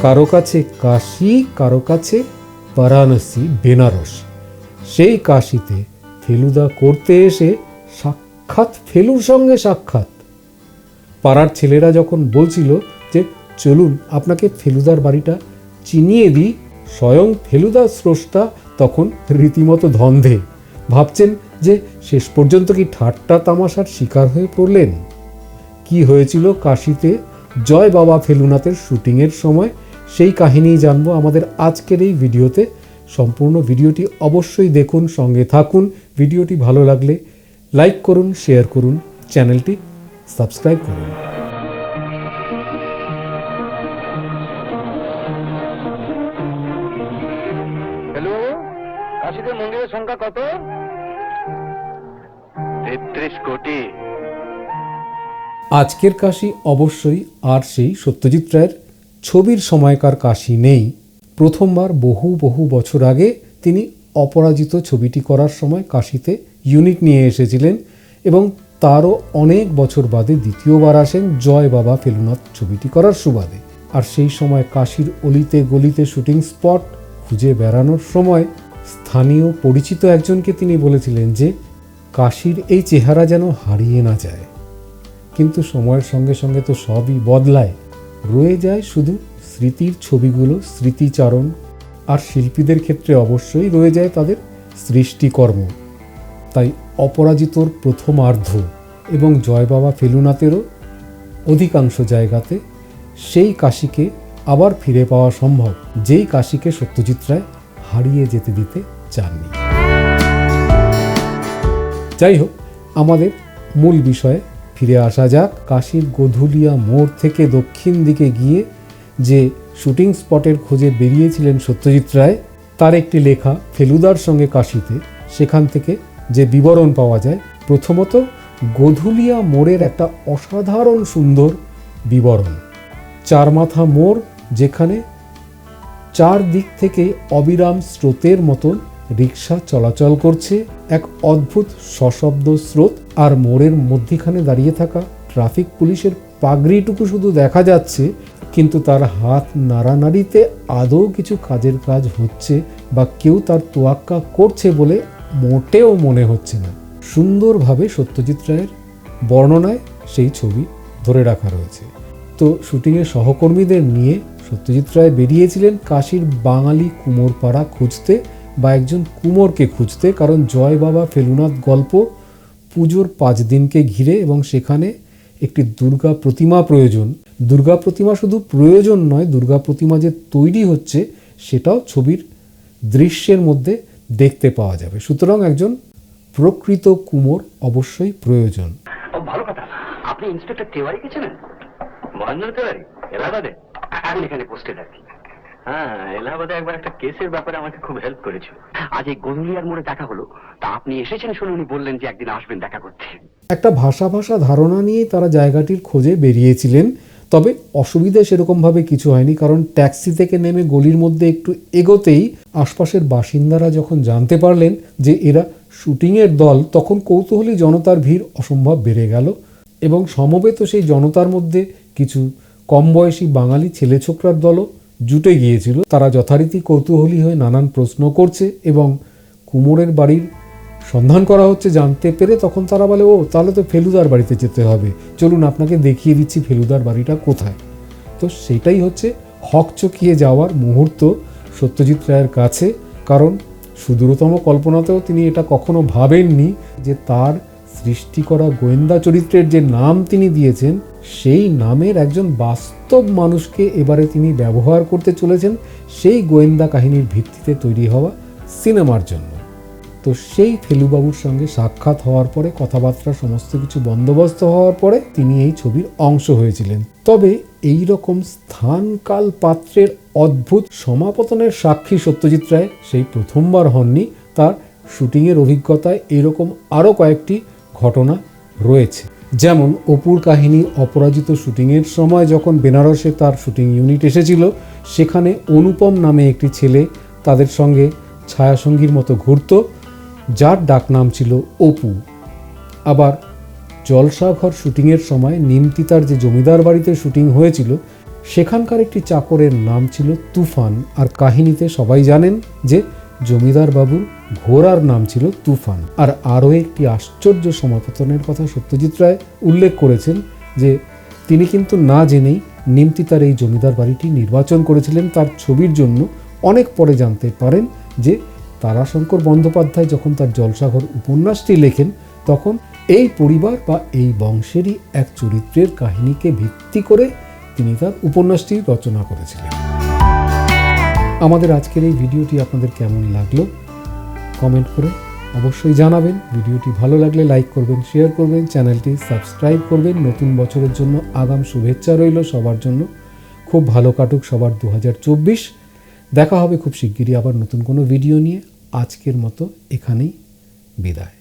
কারও কাছে কাশি, কারও কাছে বারাণসী, বেনারস। সেই কাশিতে ফেলুদা করতে এসে সাক্ষাৎ, ফেলুর সঙ্গে সাক্ষাৎ। পাড়ার ছেলেরা যখন বলছিল যে, চলুন, আপনাকে ফেলুদার বাড়িটা চিনিয়ে দিই, স্বয়ং ফেলুদা স্রষ্টা তখন রীতিমতো ধন্ধে। ভাবছেন যে, শেষ পর্যন্ত কি ঠাট্টা তামাশার শিকার হয়ে পড়লেন? কি হয়েছিল কাশিতে? জয় বাবা ফেলুনাথের শুটিংয়ের সময় সেই কাহিনী জানব আমাদের আজকের এই ভিডিওতে। সম্পূর্ণ ভিডিওটি অবশ্যই দেখুন, সঙ্গে থাকুন। ভিডিওটি ভালো লাগলে লাইক করুন, শেয়ার করুন, চ্যানেলটি সাবস্ক্রাইব করুন। সংখ্যা কত? তেত্রিশ কোটি। আজকের কাশি অবশ্যই আর সেই সত্যজিৎ রায়ের। ছবির সময়কার কাশি নেই। প্রথমবার বহু বহু বছর আগে তিনি অপরাজিত ছবিটি করার সময় কাশিতে ইউনিট নিয়ে এসেছিলেন এবং তারও অনেক বছর বাদে দ্বিতীয়বার আসেন জয় বাবা ফেলুনাথ ছবিটি করার সুবাদে। আর সেই সময় কাশির অলিতে গলিতে শুটিং স্পট খুঁজে বেড়ানোর সময় স্থানীয় পরিচিত একজনকে তিনি বলেছিলেন যে, কাশির এই চেহারা যেন হারিয়ে না যায়। কিন্তু সময়ের সঙ্গে সঙ্গে তো সবই বদলায়। রয়ে যায় শুধু স্মৃতির ছবিগুলো, স্মৃতিচারণ, আর শিল্পীদের ক্ষেত্রে অবশ্যই রয়ে যায় তাদের সৃষ্টিকর্ম। তাই অপরাজিতর প্রথমার্ধ এবং জয় বাবা ফেলুনাথেরও অধিকাংশ জায়গাতে সেই কাশিকে আবার ফিরে পাওয়া সম্ভব, যেই কাশিকে সত্যজিৎ রায় হারিয়ে যেতে দিতে চাননি। যাই হোক, আমাদের মূল বিষয়ে ফিরে আসা যাক। কাশীর গোধুলিয়া মোড় থেকে দক্ষিণ দিকে গিয়ে যে শুটিং স্পটের খোঁজে বেরিয়েছিলেন সত্যজিৎ রায়, তার একটি লেখা, ফেলুদার সঙ্গে কাশিতে। সেখান থেকে যে বিবরণ পাওয়া যায়, প্রথমত গোধুলিয়া মোড়ের একটা অসাধারণ সুন্দর বিবরণ। চার মাথা মোড়, যেখানে চার দিক থেকে অবিরাম স্রোতের মতন রিক্সা চলাচল করছে এক অদ্ভুত সশব্দ স্রোত আর মোড়ের মধ্যিখানে দাঁড়িয়ে থাকা ট্রাফিক পুলিশের পাগড়িটুকু শুধু দেখা যাচ্ছে, কিন্তু তার হাত নাড়ানাড়িতে আদৌ কিছু কাজের কাজ হচ্ছে বা কেউ তার তোয়াক্কা করছে বলে মোটেও মনে হচ্ছে না। সুন্দরভাবে সত্যজিৎ রায়ের বর্ণনায় সেই ছবি ধরে রাখা রয়েছে। তো শুটিংয়ের সহকর্মীদের নিয়ে সত্যজিৎ রায় বেরিয়েছিলেন কাশীর বাঙালি কুমোরপাড়া খুঁজতে। বা একজন কুমোরকে খুঁজতে, কারণ জয় বাবা ফেলুনাথ গল্প পুজোর পাঁচ দিনকে ঘিরে এবং সেখানে একটি দুর্গা প্রতিমা প্রয়োজন। দুর্গা প্রতিমা শুধু প্রয়োজন নয়, দুর্গা প্রতিমা যে তৈরি হচ্ছে সেটাও ছবির দৃশ্যের মধ্যে দেখতে পাওয়া যাবে। সুতরাং একজন প্রকৃত কুমোর অবশ্যই প্রয়োজন। ভালো কথা। আপনি ইন্সপেক্টর তেওয়ারি গেছিলেন মহেন্দ্র তেওয়ারি, এলাহাবাদে। এখন এখানে পোস্টে থাকি। হ্যাঁ একটা ভাষা ভাষা ধারণা নিয়েই তারা জায়গাটির খোঁজে বেরিয়েছিলেন। তবে অসুবিধে সেরকমভাবে কিছু হয়নি, কারণ ট্যাক্সি থেকে নেমে গলির মধ্যে একটু এগোতেই আশপাশের বাসিন্দারা যখন জানতে পারলেন যে এরা শুটিংয়ের দল, তখন কৌতূহলী জনতার ভিড় অসম্ভব বেড়ে গেল। এবং সমবেত সেই জনতার মধ্যে কিছু কম বয়সী বাঙালি ছেলে ছোকরার দলও জুটে গিয়েছিল। তারা যথারীতি কৌতূহলী হয়ে নানান প্রশ্ন করছে এবং কুমোরের বাড়ির সন্ধান করা হচ্ছে। জানতে পেরে তখন তারা বলে, ও, তাহলে তো ফেলুদার বাড়িতে যেতে হবে। চলুন, আপনাকে দেখিয়ে দিচ্ছি ফেলুদার বাড়িটা কোথায়। তো সেটাই হচ্ছে হকচকিয়ে যাওয়ার মুহূর্ত সত্যজিৎ রায়ের কাছে। কারণ সুদূরতম কল্পনাতেও তিনি এটা কখনো ভাবেননি যে তার সৃষ্টি করা গোয়েন্দা চরিত্রের যে নাম তিনি দিয়েছেন সেই নামের একজন বাস্তব মানুষকে এবারে তিনি ব্যবহার করতে চলেছেন সেই গোয়েন্দা কাহিনীর ভিত্তিতে তৈরি হওয়া সিনেমার জন্য। তো সেই ফেলুবাবুর সঙ্গে সাক্ষাৎ হওয়ার পরে, কথাবার্তা সমস্ত কিছু বন্দোবস্ত হওয়ার পরে তিনি এই ছবির অংশ হয়েছিলেন। তবে এই রকম স্থান কাল পাত্রের অদ্ভুত সমাপতনের সাক্ষী সত্যজিৎ রায় সেই প্রথমবার হননি। তার শুটিংয়ের অভিজ্ঞতায় এরকম আরও কয়েকটি ঘটনা রয়েছে। যেমন অপুর কাহিনী অপরাজিত শুটিংয়ের সময় যখন বেনারসে তার শুটিং ইউনিট এসেছিল, সেখানে অনুপম নামে একটি ছেলে তাদের সঙ্গে ছায়াসঙ্গীর মতো ঘুরত, যার ডাকনাম ছিল অপু। আবার জলসাঘর শুটিংয়ের সময় নিমতিতার যে জমিদার বাড়িতে শুটিং হয়েছিল, সেখানকার একটি চাকরের নাম ছিল তুফান। আর কাহিনীতে সবাই জানেন যে জমিদার বাবুর ঘোড়ার নাম ছিল তুফান। আর আরও একটি আশ্চর্য সমাপতনের কথা সত্যজিৎ রায় উল্লেখ করেছেন যে, তিনি কিন্তু না জেনেই নিমতি তার এই জমিদার বাড়িটি নির্বাচন করেছিলেন। তার ছবির জন্য অনেক পরে জানতে পারেন যে, তারাশঙ্কর বন্দ্যোপাধ্যায় যখন তার জলসাঘর উপন্যাসটি লেখেন, তখন এই পরিবার বা এই বংশেরই এক চরিত্রের কাহিনীকে ভিত্তি করে তিনি তার উপন্যাসটি রচনা করেছিলেন। আমাদের আজকের এই ভিডিওটি আপনাদের কেমন লাগল? কমেন্ট করে অবশ্যই জানাবেন। ভিডিওটি ভালো লাগলে লাইক করবেন শেয়ার করবেন চ্যানেলটি সাবস্ক্রাইব করবেন। নতুন বছরের জন্য আগাম শুভেচ্ছা রইল সবার জন্য। খুব ভালো কাটুক সবার দু হাজার চব্বিশ। দেখা হবে খুব শিগগিরই আবার নতুন কোনো ভিডিও নিয়ে। আজকের মতো এখানেই বিদায়।